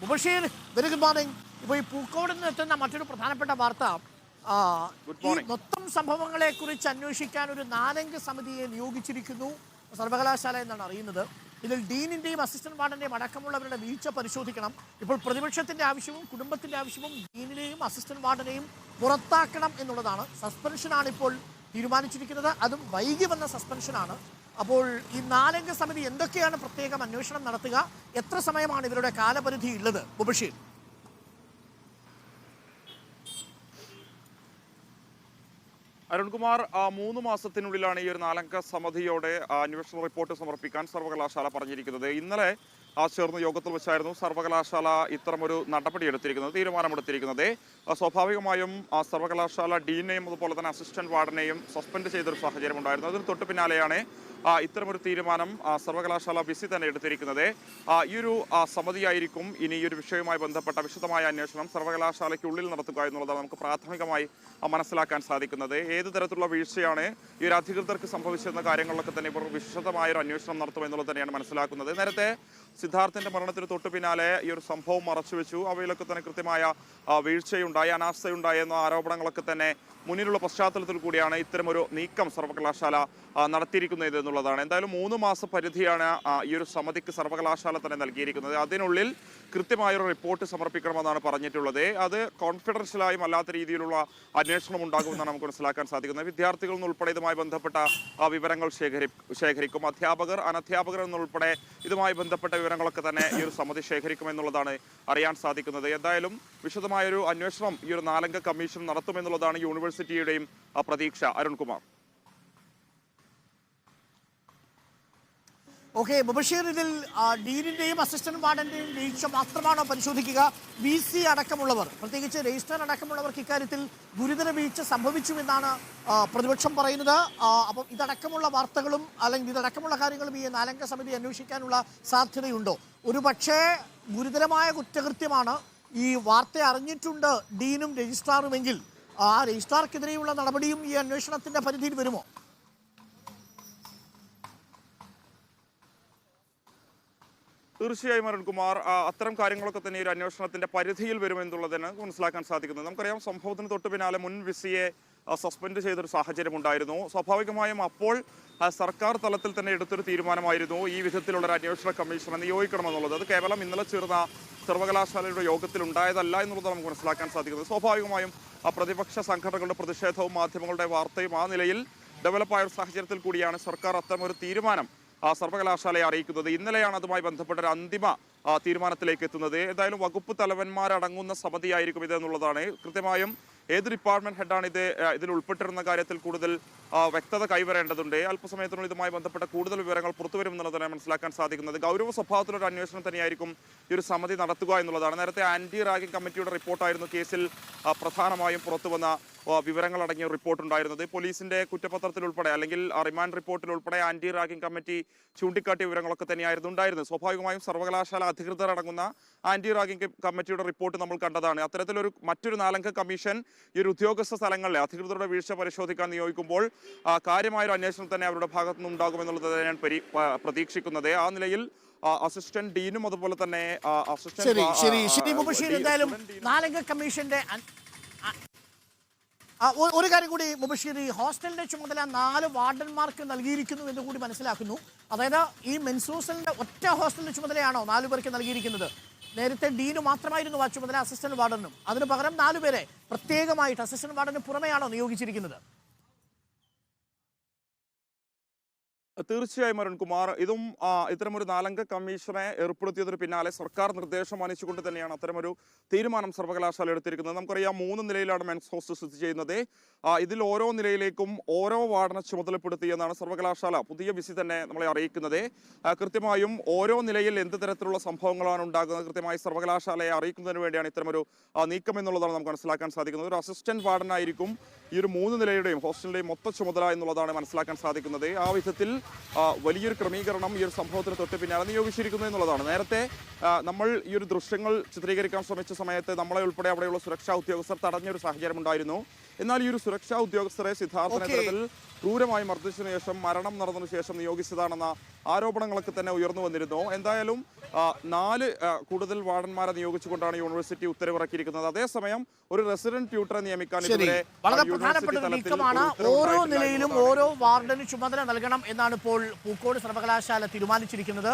Mubasheer very good morning ഇപ്പോൾ ഈ പൂക്കോട് നിന്ന് എത്തുന്ന മറ്റൊരു പ്രധാനപ്പെട്ട വാർത്ത മൊത്തം സംഭവങ്ങളെ കുറിച്ച് അന്വേഷിക്കാൻ ഒരു നാലംഗ സമിതിയെ നിയോഗിച്ചിരിക്കുന്നു സർവകലാശാല എന്നാണ് അറിയുന്നത്. ഇതിൽ ഡീനിന്റെയും അസിസ്റ്റന്റ് വാർഡന്റെയും അടക്കമുള്ളവരുടെ വീഴ്ച പരിശോധിക്കണം. ഇപ്പോൾ പ്രതിപക്ഷത്തിന്റെ ആവശ്യവും കുടുംബത്തിന്റെ ആവശ്യവും ഡീനിനെയും അസിസ്റ്റന്റ് വാർഡനെയും പുറത്താക്കണം എന്നുള്ളതാണ്. സസ്പെൻഷനാണ് ഇപ്പോൾ തീരുമാനിച്ചിരിക്കുന്നത്. അതും വൈകി വന്ന സസ്പെൻഷനാണ്. അപ്പോൾ ഈ നാലംഗ സമിതി എന്തൊക്കെയാണ് പ്രത്യേകം അന്വേഷണം നടത്തുക? എത്ര സമയമാണ് ഇവരുടെ കാലപരിധി ഉള്ളത്? മുബഷീർ അരുൺകുമാർ മൂന്ന് മാസത്തിനുള്ളിലാണ് ഈ ഒരു നാലംഗ സമിതിയോടെ അന്വേഷണ റിപ്പോർട്ട് സമർപ്പിക്കാൻ സർവകലാശാല പറഞ്ഞിരിക്കുന്നത്. ഇന്നലെ ചേർന്ന യോഗത്തിൽ വെച്ചായിരുന്നു സർവകലാശാല ഇത്തരമൊരു നടപടി എടുത്തിരിക്കുന്നത് തീരുമാനമെടുത്തിരിക്കുന്നത്. സ്വാഭാവികമായും ആ, സർവകലാശാല ഡീനെയും അതുപോലെ തന്നെ അസിസ്റ്റന്റ് വാർഡനെയും സസ്പെൻഡ് ചെയ്തൊരു സാഹചര്യം ഉണ്ടായിരുന്നു. അതിന് തൊട്ട് പിന്നാലെയാണ് ഇത്തരമൊരു തീരുമാനം സർവകലാശാല ബിസി തന്നെ എടുത്തിരിക്കുന്നത്. ഈ ഒരു സമിതിയായിരിക്കും ഇനി ഈ ഒരു വിഷയവുമായി ബന്ധപ്പെട്ട വിശദമായ അന്വേഷണം സർവകലാശാലയ്ക്കുള്ളിൽ നടത്തുക എന്നുള്ളതാണ് നമുക്ക് പ്രാഥമികമായി മനസ്സിലാക്കാൻ സാധിക്കുന്നത്. ഏത് തരത്തിലുള്ള വീഴ്ചയാണ് ഈ ഒരു അധികൃതർക്ക് സംഭവിച്ചെന്ന കാര്യങ്ങളിലൊക്കെ തന്നെ ഇവർ വിശദമായൊരു അന്വേഷണം നടത്തുമെന്നുള്ളത് തന്നെയാണ് മനസ്സിലാക്കുന്നത്. നേരത്തെ സിദ്ധാർത്ഥിന്റെ മരണത്തിന് തൊട്ടു പിന്നാലെ ഈ ഒരു സംഭവം മറച്ചുവെച്ചു അവയിലൊക്കെ തന്നെ കൃത്യമായ വീഴ്ചയുണ്ടായി അനാസ്ഥയുണ്ടായി എന്ന ആരോപണങ്ങളൊക്കെ തന്നെ മുന്നിലുള്ള പശ്ചാത്തലത്തിൽ കൂടിയാണ് ഇത്തരമൊരു നീക്കം സർവകലാശാല നടത്തിയിരിക്കുന്നത് എന്നുള്ളതാണ്. എന്തായാലും മൂന്ന് മാസ പരിധിയാണ് ഈ ഒരു സമിതിക്ക് സർവകലാശാല തന്നെ നൽകിയിരിക്കുന്നത്. അതിനുള്ളിൽ കൃത്യമായൊരു റിപ്പോർട്ട് സമർപ്പിക്കണമെന്നാണ് പറഞ്ഞിട്ടുള്ളത്. അത് കോൺഫിഡൻഷ്യലായും അല്ലാത്ത രീതിയിലുള്ള അന്വേഷണം ഉണ്ടാകുമെന്നാണ് നമുക്ക് മനസ്സിലാക്കാൻ സാധിക്കുന്നത്. വിദ്യാർത്ഥികൾ എന്നുൾപ്പെടെ ഇതുമായി ബന്ധപ്പെട്ട വിവരങ്ങൾ ശേഖരി ശേഖരിക്കും. അധ്യാപകർ അനധ്യാപകർ എന്നുൾപ്പെടെ ഇതുമായി ബന്ധപ്പെട്ട വിവരങ്ങളൊക്കെ തന്നെ ഈ ഒരു സമിതി ശേഖരിക്കുമെന്നുള്ളതാണ് അറിയാൻ സാധിക്കുന്നത്. എന്തായാലും വിശദമായൊരു അന്വേഷണം ഈ ഒരു നാലംഗ കമ്മീഷൻ നടത്തുമെന്നുള്ളതാണ് യൂണിവേഴ്സിറ്റിയുടെയും പ്രതീക്ഷ. അരുൺകുമാർ. ഓക്കെ മുബഷീർ ഇതിൽ ഡീനിന്റെയും അസിസ്റ്റന്റ് വാർഡന്റെയും വീഴ്ച മാത്രമാണോ പരിശോധിക്കുക? വി സി അടക്കമുള്ളവർ പ്രത്യേകിച്ച് രജിസ്റ്റർ അടക്കമുള്ളവർക്ക് ഇക്കാര്യത്തിൽ ഗുരുതര വീഴ്ച സംഭവിച്ചു എന്നാണ് പ്രതിപക്ഷം പറയുന്നത്. അപ്പം ഇതടക്കമുള്ള വാർത്തകളും അല്ലെങ്കിൽ ഇതടക്കമുള്ള കാര്യങ്ങളും ഈ നാലംഗ സമിതി അന്വേഷിക്കാനുള്ള സാധ്യതയുണ്ടോ? ഒരു പക്ഷേ ഗുരുതരമായ കുറ്റകൃത്യമാണ് ഈ വാർത്ത അറിഞ്ഞിട്ടുണ്ട് ഡീനും രജിസ്ട്രാറുമെങ്കിൽ. ആ രജിസ്ട്രാർക്കെതിരെയുള്ള നടപടിയും ഈ അന്വേഷണത്തിന്റെ പരിധിയിൽ വരുമോ? തീർച്ചയായും അരുൺകുമാർ കുമാർ അത്തരം കാര്യങ്ങളൊക്കെ തന്നെ ഒരു അന്വേഷണത്തിന്റെ പരിധിയിൽ വരുമെന്നുള്ളതിന് മനസ്സിലാക്കാൻ സാധിക്കുന്നത് നമുക്കറിയാം സംഭവത്തിന് തൊട്ട് പിന്നാലെ മുൻ വിസിയെ സസ്പെൻഡ് ചെയ്തൊരു സാഹചര്യം ഉണ്ടായിരുന്നു. സ്വാഭാവികമായും അപ്പോൾ സർക്കാർ തലത്തിൽ തന്നെ എടുത്തൊരു തീരുമാനമായിരുന്നു ഈ വിധത്തിലുള്ള ഒരു അന്വേഷണ കമ്മീഷനെ നിയോഗിക്കണമെന്നുള്ളത്. അത് കേവലം ഇന്നലെ ചേർന്ന സർവകലാശാലയുടെ യോഗത്തിൽ ഉണ്ടായതല്ല എന്നുള്ളത് നമുക്ക് മനസ്സിലാക്കാൻ സാധിക്കുന്നത് സ്വാഭാവികമായും പ്രതിപക്ഷ സംഘടനകളുടെ പ്രതിഷേധവും മാധ്യമങ്ങളുടെ വാർത്തയും ആ നിലയിൽ ഡെവലപ്പായ ഒരു സാഹചര്യത്തിൽ കൂടിയാണ് സർക്കാർ അത്തരം ഒരു തീരുമാനം സർവകലാശാലയെ അറിയിക്കുന്നത്. ഇന്നലെയാണ് അതുമായി ബന്ധപ്പെട്ട ഒരു അന്തിമ തീരുമാനത്തിലേക്ക് എത്തുന്നത്. ഏതായാലും വകുപ്പ് തലവന്മാരടങ്ങുന്ന സമിതിയായിരിക്കും ഇത് എന്നുള്ളതാണ്. കൃത്യമായും ഏത് ഡിപ്പാർട്ട്മെന്റ് ഹെഡാണ് ഇത് ഇതിൽ ഉൾപ്പെട്ടിരുന്ന കാര്യത്തിൽ കൂടുതൽ വ്യക്തത കൈവരേണ്ടതുണ്ട്. അല്പസമയത്തിനുള്ളിൽ ഇതുമായി ബന്ധപ്പെട്ട കൂടുതൽ വിവരങ്ങൾ പുറത്തുവരുമെന്നുള്ളതാണ് മനസ്സിലാക്കാൻ സാധിക്കുന്നത്. ഗൗരവ സ്വഭാവത്തിലൊരു അന്വേഷണം തന്നെയായിരിക്കും ഈ ഒരു സമിതി നടത്തുക എന്നുള്ളതാണ്. നേരത്തെ ആന്റി റാഗിംഗ് കമ്മിറ്റിയുടെ റിപ്പോർട്ടായിരുന്നു കേസിൽ പ്രധാനമായും പുറത്തുവന്ന വിവരങ്ങൾ അടങ്ങിയ റിപ്പോർട്ട് ഉണ്ടായിരുന്നത് പോലീസിന്റെ കുറ്റപത്രത്തിൽ ഉൾപ്പെടെ അല്ലെങ്കിൽ റിമാൻഡ് റിപ്പോർട്ടിൽ ഉൾപ്പെടെ ആന്റി റാഗിംഗ് കമ്മിറ്റി ചൂണ്ടിക്കാട്ടിയ വിവരങ്ങളൊക്കെ തന്നെയായിരുന്നു ഉണ്ടായിരുന്നത്. സ്വാഭാവികമായും സർവകലാശാല അധികൃതർ അടങ്ങുന്ന ആന്റി റാഗിംഗ് കമ്മിറ്റിയുടെ റിപ്പോർട്ട് നമ്മൾ കണ്ടതാണ്. അത്തരത്തിലൊരു മറ്റൊരു നാലംഗ കമ്മീഷൻ ഈ ഒരു ഉദ്യോഗസ്ഥ സ്ഥലങ്ങളിലെ അധികൃതരുടെ വീഴ്ച പരിശോധിക്കാൻ നിയോഗിക്കുമ്പോൾ കാര്യമായൊരു അന്വേഷണം തന്നെ അവരുടെ ഭാഗത്തു നിന്നുണ്ടാകുമെന്നുള്ളത് പരി- പ- പ്രതീക്ഷിക്കുന്നത്. ആ നിലയിൽ അസിസ്റ്റന്റ് ഡീനും അതുപോലെ തന്നെ അസിസ്റ്റന്റ് ശരി ശരി. ശരി ആ, മുബഷീർ എന്തായാലും നാലംഗ കമ്മീഷന്റെ ഒരു കാര്യം കൂടി മുബഷീർ ഈ ഹോസ്റ്റലിന്റെ ചുമതല നാല് വാർഡന്മാർക്ക് നൽകിയിരിക്കുന്നു എന്ന് കൂടി മനസ്സിലാക്കുന്നു. അതായത് ഈ മെൻസൂസലിന്റെ ഒറ്റ ഹോസ്റ്റലിന്റെ ചുമതലയാണോ നാലു പേർക്ക് നൽകിയിരിക്കുന്നത്? നേരത്തെ ഡീന് മാത്രമായിരുന്നു ആ ചുമതല അസിസ്റ്റന്റ് വാർഡനും അതിന് പകരം നാലുപേരെ പ്രത്യേകമായിട്ട് അസിസ്റ്റന്റ് വാർഡന് പുറമെയാണോ നിയോഗിച്ചിരിക്കുന്നത്? തീർച്ചയായും അരുൺകുമാർ ഇതും ഇത്തരമൊരു നാലംഗ കമ്മീഷനെ ഏർപ്പെടുത്തിയതിന് പിന്നാലെ സർക്കാർ നിർദ്ദേശം മാനിച്ചുകൊണ്ട് തന്നെയാണ് അത്തരമൊരു തീരുമാനം സർവകലാശാല എടുത്തിരിക്കുന്നത്. നമുക്കറിയാം മൂന്ന് നിലയിലാണ് മെൻസ് ഹോസ്റ്റൽ സ്ഥിതി ചെയ്യുന്നത്. ഇതിൽ ഓരോ നിലയിലേക്കും ഓരോ വാർഡിനെ ചുമതലപ്പെടുത്തി എന്നാണ് സർവകലാശാല പുതിയ വിസി തന്നെ നമ്മളെ അറിയിക്കുന്നത്. കൃത്യമായും ഓരോ നിലയിൽ എന്ത് തരത്തിലുള്ള സംഭവങ്ങളാണ് ഉണ്ടാകുന്നത് കൃത്യമായി സർവകലാശാലയെ അറിയിക്കുന്നതിന് വേണ്ടിയാണ് ഇത്തരമൊരു നീക്കം എന്നുള്ളതാണ് നമുക്ക് മനസ്സിലാക്കാൻ സാധിക്കുന്നത്. ഒരു അസിസ്റ്റന്റ് വാർഡനായിരിക്കും ഈ ഒരു മൂന്ന് നിലയുടെയും ഹോസ്റ്റലിന്റെയും മൊത്ത ചുമതല എന്നുള്ളതാണ് മനസ്സിലാക്കാൻ സാധിക്കുന്നത്. ആ വിധത്തിൽ വലിയൊരു ക്രമീകരണം ഈ ഒരു സംഭവത്തിന് തൊട്ട് പിന്നാലെ നിയോഗിച്ചിരിക്കുന്നു എന്നുള്ളതാണ്. നേരത്തെ നമ്മൾ ഈ ഒരു ദൃശ്യങ്ങൾ ചിത്രീകരിക്കാൻ ശ്രമിച്ച സമയത്ത് നമ്മളെ ഉൾപ്പെടെ അവിടെയുള്ള സുരക്ഷാ ഉദ്യോഗസ്ഥർ തടഞ്ഞൊരു സാഹചര്യം ഉണ്ടായിരുന്നു. എന്നാൽ ഈ ഒരു സുരക്ഷാ ഉദ്യോഗസ്ഥരെ സിദ്ധാർത്ഥ നേതൃത്വത്തിൽ ക്രൂരമായി മർദ്ദിച്ചതിനു ശേഷം മരണം നടന്നതിനു ശേഷം നിയോഗിച്ചതാണെന്ന ആരോപണങ്ങളൊക്കെ തന്നെ ഉയർന്നു വന്നിരുന്നു. എന്തായാലും നാല് കൂടുതൽ വാർഡന്മാരെ നിയോഗിച്ചുകൊണ്ടാണ് യൂണിവേഴ്സിറ്റി ഉത്തരവിറക്കിയിരിക്കുന്നത്. അതേസമയം ഒരു റെസിഡന്റ് ട്യൂട്ടറെ നിയമിക്കാൻ ഇതുവരെ വളരെ പ്രധാനപ്പെട്ട നീക്കമാണ്. ഓരോ നിലയിലും ഓരോ വാർഡന് ചുമതല നൽകണം എന്നാണ് ഇപ്പോൾ പൂക്കോട് സർവകലാശാല തീരുമാനിച്ചിരിക്കുന്നത്.